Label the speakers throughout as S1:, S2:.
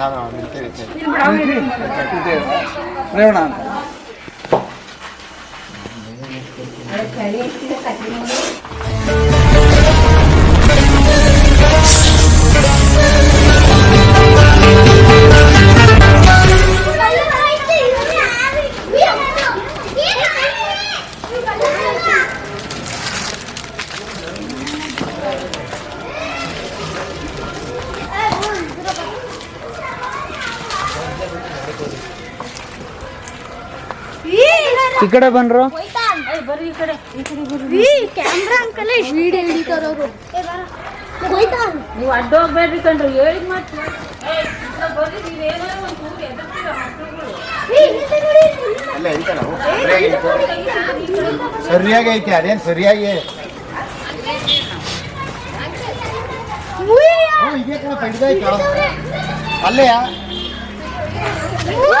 S1: No, no,
S2: mentira, mentira. Mentira. ಈ ಕಡೆ
S3: ಹೋಯ್ತಾನ್
S4: ನೀವು ಅಡ್ಡ ಹೋಗ್ಬೇಡ್ರಿ ಕಣ್ರಿ ಹೇಳಿದ್ ಮಾತು
S1: ಅಲ್ಲ ಸರಿಯಾಗಿ ಐತೆ. ಅದೇನು ಸರಿಯಾಗಿ? ಹ್ಞೂ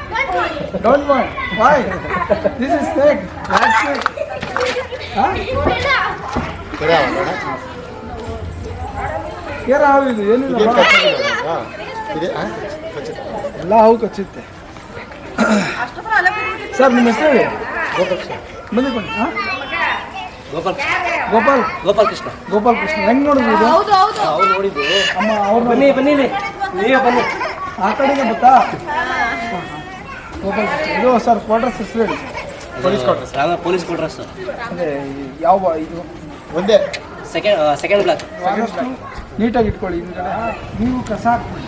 S2: don't want why this is snake black snake
S1: ಸರಿ ಅವಲ್ಲ
S2: ಕೇರ ಹಾವು ಇದು ಏನಿಲ್ಲ ಎಲ್ಲ ಹಾವು ಕಚ್ಚುತ್ತೆ. ಸರ್ ನಿಮ್ಮ ಹೆಸರು ಹೇಳಿ?
S1: ಗೋಪಾಲ್ ಸರ್
S2: ಬನ್ನಿ ಹಾಂ?
S5: ಗೋಪಾಲ್
S2: ಗೋಪಾಲ್.
S5: ಗೋಪಾಲ್ ಕೃಷ್ಣ
S2: ಗೋಪಾಲ್ ಕೃಷ್ಣ ಹೆಂಗ್ ನೋಡಿದ್ರಿ ಇದು?
S3: ಹೌದು ಹೌದು.
S5: ಅವ್ರು ನೋಡಿದ್ದು
S2: ಅಮ್ಮ ಅವ್ರು
S5: ಬನ್ನಿ ಬನ್ನಿ. ನೀವೇ ಬನ್ನಿ.
S2: ಆ ಕಡೆಗೆ ಗೊತ್ತಾ ಇದು ಸರ್ ಕ್ವಾರ್ಟರ್ಸ್ ಹೆಸರು ಹೇಳಿ
S1: police
S5: quarters police quarters sir
S2: ಅದೇ ಯಾವ ಇದು
S1: ಒಂದೇ?
S5: ಸೆಕೆಂಡ್ ಸೆಕೆಂಡ್ ಬ್ಲಾಕ್
S2: ಆದಷ್ಟು ನೀಟಾಗಿ ಇಟ್ಕೊಳ್ಳಿ. ಹಿಂದ್ಗಡೆ ನೀವು ಕಸ ಹಾಕ್ಬಿಡಿ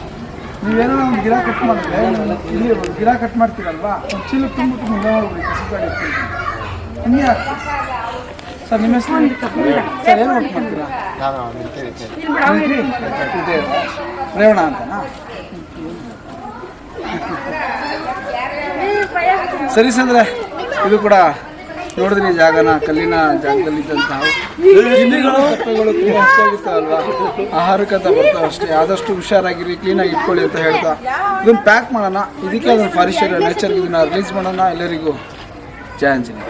S2: ನೀವೇನೋ ಒಂದು ಗಿಡ ಕಟ್ ಮಾಡಿದ್ರೆ ಇಲ್ಲಿ ಗಿಡ ಕಟ್ ಮಾಡ್ತೀರಲ್ವಾ? ಒಂದು ಚೀಲ ತುಂಬಿಟ್ಟು ಮುಂದೆ ಹೋಗ್ಬಿಡಿ ಕಸ ಗಾಡಿ ಹಿಂಗೆ ಹಾಕಿ ಸರ್ ನಿಮ್ಮ ಹೆಸರು? ಸರ್ ಏನು ವರ್ಕ್ ಮಾಡ್ತೀರಾ? ರೇವಣ ಅಂತನಾ? ಸರಿ ಸಂದ್ರೆ ಇದು ಕೂಡ ನೋಡಿದ್ರಿ ಜಾಗನ ಕಲ್ಲಿನ ಜಾಗದಲ್ಲಿದ್ದಂಥ ಇಲಿಗಳು ಕಪ್ಪೆಗಳು ತುಂಬ ಹೆಚ್ಚಾಗಿರ್ತಾವಲ್ವಾ? ಅಲ್ವಾ ಅಂತ ಬರ್ತಾವೆ ಅಷ್ಟೇ. ಆದಷ್ಟು ಹುಷಾರಾಗಿರಿ ಕ್ಲೀನಾಗಿ ಇಟ್ಕೊಳ್ಳಿ ಅಂತ ಹೇಳ್ತಾ. ಇದನ್ನ ಪ್ಯಾಕ್ ಮಾಡೋಣ. ಇದಕ್ಕೆ ಅದನ್ನು ಫಾರೆಸ್ಟರ್ ನೇಚರ್ಗೆ ಇದನ್ನ ರಿಲೀಸ್ ಮಾಡೋಣ. ಎಲ್ಲರಿಗೂ ಜಯ ಅಂಜಲಿ.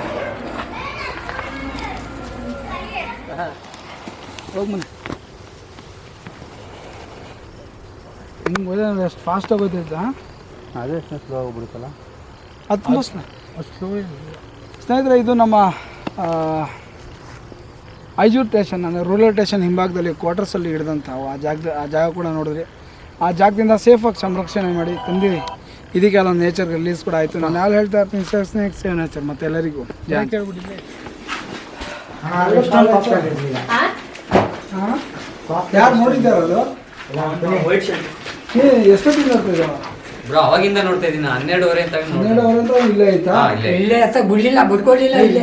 S2: ಹೋಗಿ ಬನ್ನಿ ನಿಮ್ಗೆ ಅಷ್ಟು ಫಾಸ್ಟ್ ಆಗೋದೈತಾ
S1: ಅದೇ ಸ್ಲೋ ಆಗ್ಬಿಡುತ್ತಲ್ಲ
S2: ಅದು ತುಂಬ ಸ್ಲೋ ಸ್ನೇಹಿತರೆ ಇದು ನಮ್ಮ ಐಜೂರ್ ಸ್ಟೇಷನ್ ಅಂದರೆ ರೂರಲ್ ಟೇಷನ್ ಹಿಂಭಾಗದಲ್ಲಿ ಕ್ವಾರ್ಟರ್ಸಲ್ಲಿ ಹಿಡಿದಂಥ ಆ ಜಾಗದ ಆ ಜಾಗ ಕೂಡ ನೋಡಿದ್ರಿ. ಆ ಜಾಗದಿಂದ ಸೇಫಾಗಿ ಸಂರಕ್ಷಣೆ ಮಾಡಿ ತಂದಿರಿ. ಇದಕ್ಕೆ ಅಲ್ಲ ನೇಚರ್ ರಿಲೀಸ್ ಕೂಡ ಆಯಿತು. ನಾನು ಯಾರು ಹೇಳ್ತಾ ಇರ್ತೀನಿ ಸರ್ ಸ್ನೇಕ್ ಸೇವ್ ನೇಚರ್ ಮತ್ತೆ ಎಲ್ಲರಿಗೂ. ಯಾರು ನೋಡಿದ್ದಾರೆ ಅದು
S5: ವೈಟ್
S6: ಬ್ರೋ ಅವಾಗಿಂದ ನೋಡ್ತಾ ಇದ್ದೀನಿ ಹನ್ನೆರಡುವರೆ ಅಂತ
S2: ಹನ್ನೆರಡುವರೆ ಅಂತ ಇಲ್ಲೇ ಆಯ್ತಾ?
S6: ಇಲ್ಲೇ.
S7: ಇಲ್ಲೇ ಅಂತ ಬಿಡ್ಲಿಲ್ಲ ಬಿಡ್ಕೊಡ್ಲಿಲ್ಲ ಇಲ್ಲೇ.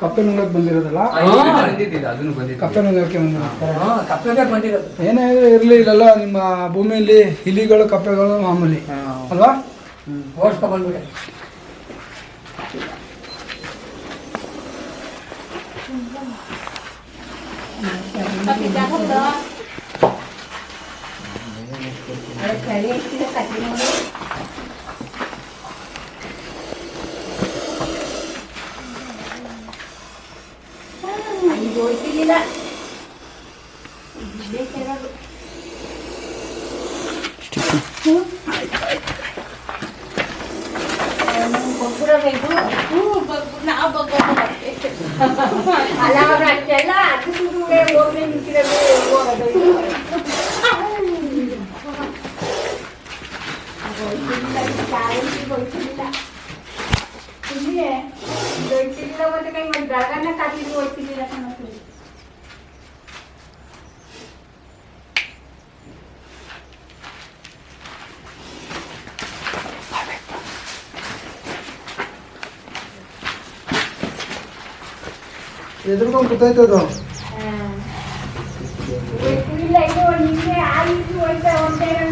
S2: ಕಪ್ಪೆ ನುಂಗಕ್ಕೆ ಬಂದಿರೋದಲ್ಲ?
S6: ಅದನ್ನು ಬಂದಿದ್ದಿಲ್ಲ
S2: ಕಪ್ಪೆ ನುಂಗಕ್ಕೆ ಬಂದಿರೋದು.
S7: ಹಾ ಕಪ್ಪೆಗೆ ಬಂದಿರೋದು.
S2: ಏನೇ ಇರಲಿ ಇಲ್ಲೆಲ್ಲ ನಿಮ್ಮ ಭೂಮಿಯಲ್ಲಿ ಇಲಿಗಳು ಕಪ್ಪೆಗಳು ಮಾಮೂಲಿ. ಅಲ್ವಾ?
S7: ಓಡಿಸ್ಕೊ ಬಂದ್ಬಿಟ್ಟೆ
S3: ಅಲ್ಲ ಅವ್ರ ಅಷ್ಟೆಲ್ಲ ಅದು ಸುಮ್ಮನೆ ಹೋಗ್ಲಿ गोळचिल्लीला तुम्ही गोळचिल्लीला बोलते काही मग दादांना काढली गोळचिल्लीला
S2: सांगत तुम्ही
S3: এরকম কোথায় তো দাও ওই কুড়ি লাগে ওই নিচে আর কিছু ওইটা অন্য জায়গায়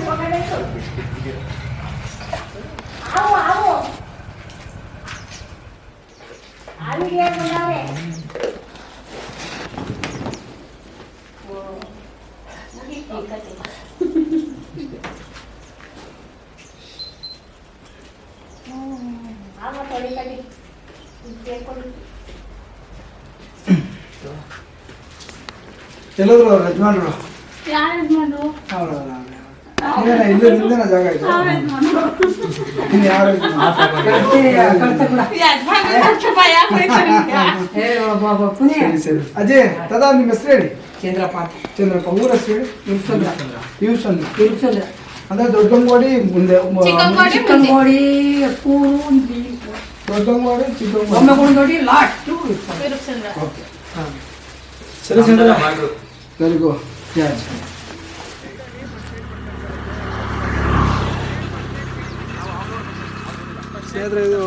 S3: ಈ ಕತೆ. ಹ್ಮ್. ಆವ ತೊಳಿ ಕಡಿ ಕೇಳ್ಕೊಂಡು
S2: ಎಲ್ಲದ್ರು ಅವ್ರ ಯಜಮಾನ್ರು
S4: ಯಾರು ಯಜಮಾನ್ರು
S2: ಅವರು ಇಲ್ಲೇನ ಇಲ್ಲೇ ನಿಂದೇನ ಜಾಗ ಇದು ಇನ್ನು ಯಾರು
S7: ಪುಣೆ
S2: ಸರಿ ಸರಿ ಅಜಯ್ ತದಾ ನಿಮ್ಮ ಹೆಸರು ಹೇಳಿ
S7: ಚಂದ್ರಪ್ಪ
S2: ಚಂದ್ರಪ್ಪ ಊರ ಹೆಸರು ಹೇಳಿ
S7: ಇರ್ಸಂದ್ರ
S2: ಯೂಸನ್
S7: ಇರ್ಸಂದ್ರ
S2: ಅಂದ್ರೆ ದೊಡ್ಡಂಗೋಡಿ ಮುಂದೆ
S7: ಚಿಕ್ಕಂಗೋಡಿ ಕೂರು ಇಲ್ಲಿ.
S2: ದೊಡ್ಡಂಗೋಡಿ ಚಿಕ್ಕಂಗೋಡಿ
S7: ಬೊಮ್ಮೆಗೊಂಡೋಡಿ ಲಾಸ್ಟ್
S2: ಓಕೆ ಸರಿ ಚಂದ್ರ
S6: ಮಾಡ್ರು
S2: ವೆರಿ ಸ್ನೇಹಿತರೆ, ಇದು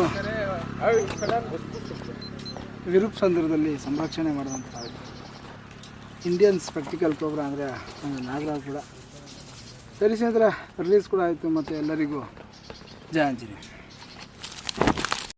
S2: ವಿರೂಪ್ ಸಂದರ್ಭದಲ್ಲಿ ಸಂರಕ್ಷಣೆ ಮಾಡಿದಂಥ ಇಂಡಿಯನ್ ಸ್ಪೆಕ್ಟಿಕಲ್ ಪ್ರೋಗ್ರಾಮ್ ಅಂದರೆ ನಾಗರಾಜ್ ಕೂಡ. ಸರಿ ಸ್ನೇಹಿತರೆ ರಿಲೀಸ್ ಕೂಡ ಆಯಿತು ಮತ್ತು ಎಲ್ಲರಿಗೂ. ಜಯ